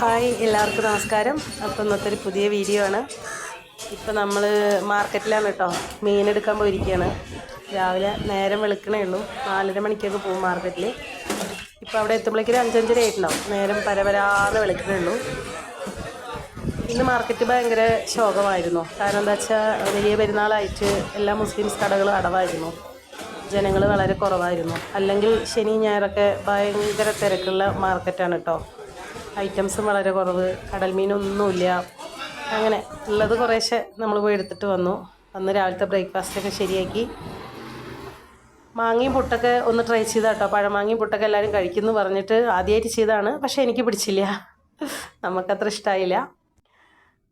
Hi എല്ലാവർക്കും നമസ്കാരം. അപ്പം ഇന്നത്തെ ഒരു പുതിയ വീഡിയോ ആണ്. ഇപ്പോൾ നമ്മൾ മാർക്കറ്റിലാണ് കേട്ടോ. മീൻ എടുക്കാൻ പോയിരിക്കുകയാണ് രാവിലെ നേരം വെളുക്കണേ ഉള്ളൂ. നാലര മണിക്കൊക്കെ പോകും മാർക്കറ്റിൽ ഇപ്പോൾ അവിടെ എത്തുമ്പോഴേക്കും ഒരു അഞ്ചഞ്ചര ആയിട്ടുണ്ടാവും. നേരം പരവരാതെ വെളുക്കണേ ഉള്ളൂ. ഇന്ന് മാർക്കറ്റ് ഭയങ്കര ശോകമായിരുന്നു. കാരണം എന്താ വെച്ചാൽ വലിയ പെരുന്നാളായിട്ട് എല്ലാ മുസ്ലിംസ് കടകളും അടവായിരുന്നു. ജനങ്ങൾ വളരെ കുറവായിരുന്നു. അല്ലെങ്കിൽ ശനി ഞായറൊക്കെ ഭയങ്കര തിരക്കുള്ള മാർക്കറ്റാണ് കേട്ടോ. ഐറ്റംസും വളരെ കുറവ് കടൽ മീനൊന്നുമില്ല അങ്ങനെ ഉള്ളത് കുറേശ്ശെ നമ്മൾ പോയി എടുത്തിട്ട് വന്നു. അന്ന് രാവിലത്തെ ബ്രേക്ക്ഫാസ്റ്റൊക്കെ ശരിയാക്കി. മാങ്ങയും പുട്ടൊക്കെ ഒന്ന് ട്രൈ ചെയ്താ കേട്ടോ പഴമാങ്ങയും പുട്ടൊക്കെ എല്ലാവരും കഴിക്കുന്നു പറഞ്ഞിട്ട് ആദ്യമായിട്ട് ചെയ്താണ് പക്ഷേ എനിക്ക് പിടിച്ചില്ല. നമുക്കത്ര ഇഷ്ടമായില്ല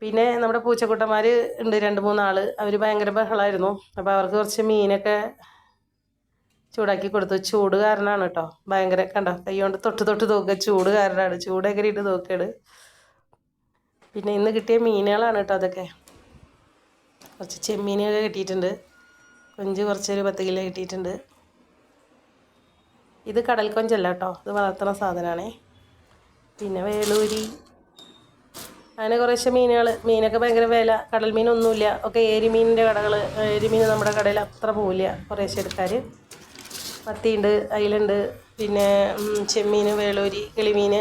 പിന്നെ നമ്മുടെ പൂച്ചക്കുട്ടന്മാർ ഉണ്ട് രണ്ട് മൂന്നാൾ അവർ ഭയങ്കര ബഹളമായിരുന്നു അപ്പോൾ അവർക്ക് കുറച്ച് മീനൊക്കെ ചൂടാക്കി കൊടുത്തു. ചൂട് കാരണമാണ് കേട്ടോ ഭയങ്കര കണ്ടോ? കൈ കൊണ്ട് തൊട്ട് തൊട്ട് നോക്കുക. ചൂട് കാരണമാണ് ചൂടൊക്കെ ഇട്ട് നോക്കുകയാണ് പിന്നെ ഇന്ന് കിട്ടിയ മീനുകളാണ് കേട്ടോ അതൊക്കെ. കുറച്ച് ചെമ്മീനൊക്കെ കിട്ടിയിട്ടുണ്ട്. കൊഞ്ച് കുറച്ചൊരു പത്ത് കിലോ കിട്ടിയിട്ടുണ്ട്. ഇത് കടൽ കൊഞ്ചല്ല കേട്ടോ ഇത് വളർത്തുന്ന സാധനമാണേ പിന്നെ വേളൂരി അങ്ങനെ കുറേശ്ശെ മീനുകൾ മീനൊക്കെ ഭയങ്കര വില. കടൽ മീനൊന്നുമില്ല. ഒക്കെ ഏരിമീനിന്റെ കടകൾ ഏരിമീൻ നമ്മുടെ കടയിൽ അത്ര പോവില്ല. കുറേശ്ശെ എടുക്കാർ മത്തിയുണ്ട് അയിലുണ്ട് പിന്നെ ചെമ്മീൻ വേളൂരി കിളിമീൻ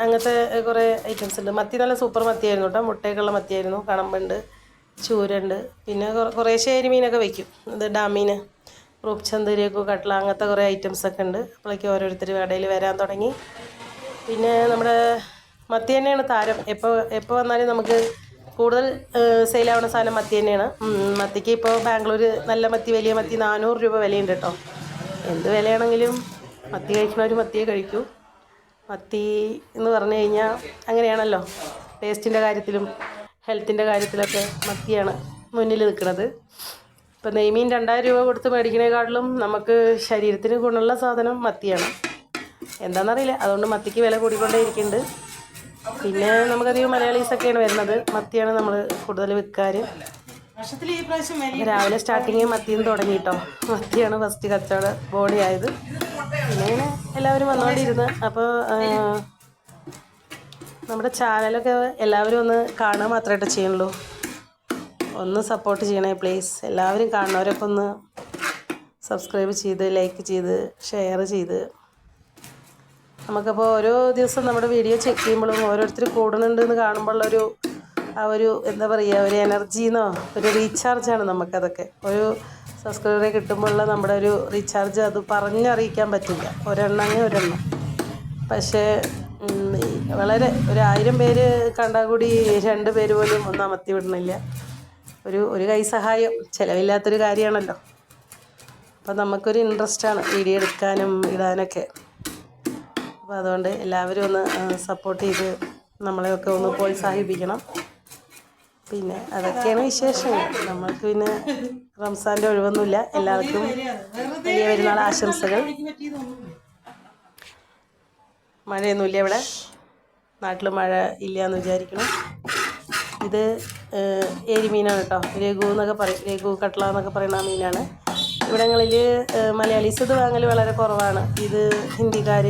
അങ്ങനത്തെ കുറേ ഐറ്റംസ് ഉണ്ട്. മത്തി നല്ല സൂപ്പർ മത്തിയായിരുന്നു കേട്ടോ. മുട്ടയൊക്കെയുള്ള മത്തിയായിരുന്നു. കണമ്പുണ്ട് ചൂരുണ്ട് പിന്നെ കുറ- കുറേശ്ശെ അരിമീനൊക്കെ വയ്ക്കും ഇത് ഡാമീൻ റൂപ് ചന്തരിയൊക്കെ കട്ട്ല അങ്ങനത്തെ കുറേ ഐറ്റംസ് ഒക്കെ ഉണ്ട്. അപ്പോഴേക്കും ഓരോരുത്തർ കടയിൽ വരാൻ തുടങ്ങി. പിന്നെ നമ്മുടെ മത്തി തന്നെയാണ് താരം. എപ്പോൾ എപ്പോൾ വന്നാലും നമുക്ക് കൂടുതൽ സെയിലാവുന്ന സാധനം മത്തി തന്നെയാണ്. മത്തിക്ക് ഇപ്പോൾ ബാംഗ്ലൂർ നല്ല മത്തി വലിയ മത്തി നാനൂറ് രൂപ വിലയുണ്ട് കേട്ടോ. എന്ത് വിലയാണെങ്കിലും മത്തി കഴിക്കുന്നവർ മത്തിയെ കഴിക്കൂ. മത്തി എന്ന് പറഞ്ഞു കഴിഞ്ഞാൽ അങ്ങനെയാണല്ലോ. ടേസ്റ്റിന്റെ കാര്യത്തിലും ഹെൽത്തിന്റെ കാര്യത്തിലൊക്കെ മത്തിയാണ് മുന്നിൽ നിൽക്കുന്നത് ഇപ്പം നെയ്മീൻ രണ്ടായിരം രൂപ കൊടുത്ത് മേടിക്കണേക്കാട്ടിലും നമുക്ക് ശരീരത്തിന് ഗുണമുള്ള സാധനം മത്തിയാണ്. എന്താണെന്നറിയില്ല. അതുകൊണ്ട് മത്തിക്ക് വില കൂടിക്കൊണ്ടേ ഇരിക്കുന്നുണ്ട് പിന്നെ നമുക്കധികം മലയാളീസൊക്കെയാണ് വരുന്നത്. മത്തിയാണ് നമ്മൾ കൂടുതൽ വിൽക്കാറ്. രാവിലെ സ്റ്റാർട്ടിങ് മത്തിയും തുടങ്ങി കേട്ടോ മത്തിയാണ് ഫസ്റ്റ് കച്ചവട ബോഡി ആയത്. അങ്ങനെ എല്ലാവരും വന്നുകൊണ്ടിരുന്ന് അപ്പോൾ നമ്മുടെ ചാനലൊക്കെ എല്ലാവരും ഒന്ന് കാണുക മാത്രമായിട്ട് ചെയ്യണുള്ളൂ ഒന്ന് സപ്പോർട്ട് ചെയ്യണേ പ്ലീസ് എല്ലാവരും കാണുന്നവരൊക്കെ ഒന്ന് സബ്സ്ക്രൈബ് ചെയ്ത് ലൈക്ക് ചെയ്ത് ഷെയർ ചെയ്ത്. നമുക്കപ്പോൾ ഓരോ ദിവസം നമ്മുടെ വീഡിയോ ചെക്ക് ചെയ്യുമ്പോഴും ഓരോരുത്തർ കൂടുന്നുണ്ട് എന്ന് കാണുമ്പോഴുള്ളൊരു ആ ഒരു എന്താ പറയുക ഒരു എനർജിന്നോ ഒരു റീചാർജാണ് നമുക്കതൊക്കെ. ഒരു സബ്സ്ക്രൈബറെ കിട്ടുമ്പോഴുള്ള നമ്മുടെ ഒരു റീചാർജ് അത് പറഞ്ഞറിയിക്കാൻ പറ്റില്ല. ഒരെണ്ണമെങ്കിൽ ഒരെണ്ണം. പക്ഷേ വളരെ ഒരു ആയിരം പേര് കണ്ടാൽ കൂടി രണ്ട് പേര് പോലും ഒന്നും അമർത്തി വിടണില്ല ഒരു ഒരു കൈ സഹായം ചിലവില്ലാത്തൊരു കാര്യമാണല്ലോ. അപ്പം നമുക്കൊരു ഇൻട്രസ്റ്റാണ് വീഡിയോ എടുക്കാനും ഇടാനൊക്കെ. അപ്പോൾ അതുകൊണ്ട് എല്ലാവരും ഒന്ന് സപ്പോർട്ട് ചെയ്ത് നമ്മളെയൊക്കെ ഒന്ന് പ്രോത്സാഹിപ്പിക്കണം. പിന്നെ അതൊക്കെയാണ് വിശേഷങ്ങൾ. നമ്മൾക്ക് പിന്നെ റംസാന്റെ ഒഴിവൊന്നുമില്ല. എല്ലാവർക്കും വലിയ പെരുന്നാൾ ആശംസകൾ. മഴയൊന്നുമില്ല ഇവിടെ. നാട്ടിൽ മഴ ഇല്ല എന്ന് വിചാരിക്കണം ഇത് ഏരിമീനാണ് കേട്ടോ. രഘു എന്നൊക്കെ പറയും. രഘു കട്ട്ള എന്നൊക്കെ പറയുന്ന മീനാണ്. ഇവിടങ്ങളിൽ മലയാളീസ് ഇത് വാങ്ങൽ വളരെ കുറവാണ്. ഇത് ഹിന്ദിക്കാർ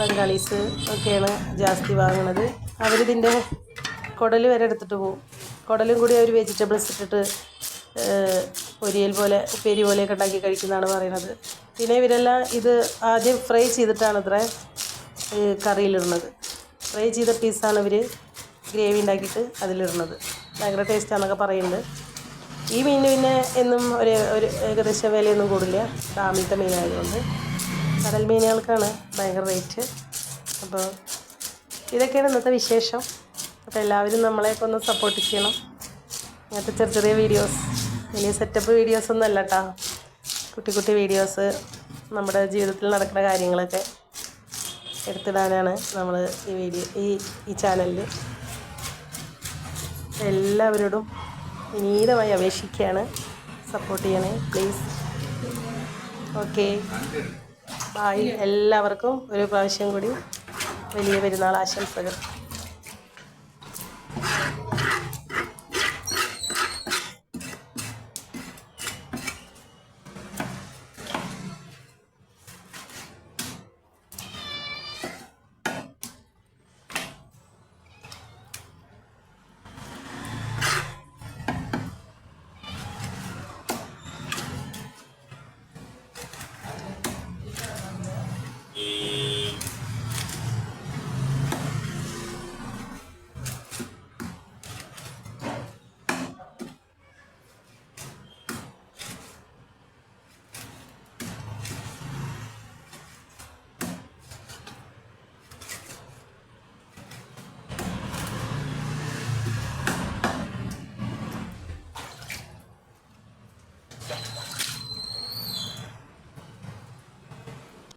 ബംഗാളീസ് ഒക്കെയാണ് ജാസ്തി വാങ്ങുന്നത് അവരിതിന്റെ കുടൽ വരെ എടുത്തിട്ട് പോകും കുടലും കൂടി അവർ വെജിറ്റബിൾസ് ഇട്ടിട്ട് പൊരിയൽ പോലെ ഉപ്പേരി പോലെയൊക്കെ ഉണ്ടാക്കി കഴിക്കുന്നതാണ് പറയുന്നത്. പിന്നെ ഇവരെല്ലാം ഇത് ആദ്യം ഫ്രൈ ചെയ്തിട്ടാണ് ഇത്ര കറിയിലിടുന്നത്. ഫ്രൈ ചെയ്ത പീസാണ് ഇവർ ഗ്രേവി ഉണ്ടാക്കിയിട്ട് അതിലിടുന്നത്. ഭയങ്കര ടേസ്റ്റാണെന്നൊക്കെ പറയുന്നുണ്ട്. ഈ മീൻ പിന്നെ എന്നും ഒരു ഒരു ഏകദേശം വിലയൊന്നും കൂടില്ല. ഡാമിലത്തെ മീനായതുകൊണ്ട് കടൽ മീനുകൾക്കാണ് ഭയങ്കര റേറ്റ് അപ്പോൾ ഇതൊക്കെയാണ് ഇന്നത്തെ വിശേഷം. അപ്പോൾ എല്ലാവരും നമ്മളെയൊക്കെ ഒന്ന് സപ്പോർട്ട് ചെയ്യണം. അങ്ങനത്തെ ചെറിയ ചെറിയ വീഡിയോസ് വലിയ സെറ്റപ്പ് വീഡിയോസ് ഒന്നും അല്ല കേട്ടോ കുട്ടി കുട്ടി വീഡിയോസ് നമ്മുടെ ജീവിതത്തിൽ നടക്കുന്ന കാര്യങ്ങളൊക്കെ എടുത്തിടാനാണ് നമ്മൾ ഈ വീഡിയോ ഈ ഈ ചാനലിൽ എല്ലാവരോടും വിനീതമായി അപേക്ഷിക്കുകയാണ്. സപ്പോർട്ട് ചെയ്യണേ പ്ലീസ് ഓക്കെ ബായ് എല്ലാവർക്കും ഒരു പ്രാവശ്യം കൂടി വലിയ പെരുന്നാൾ ആശംസകൾ.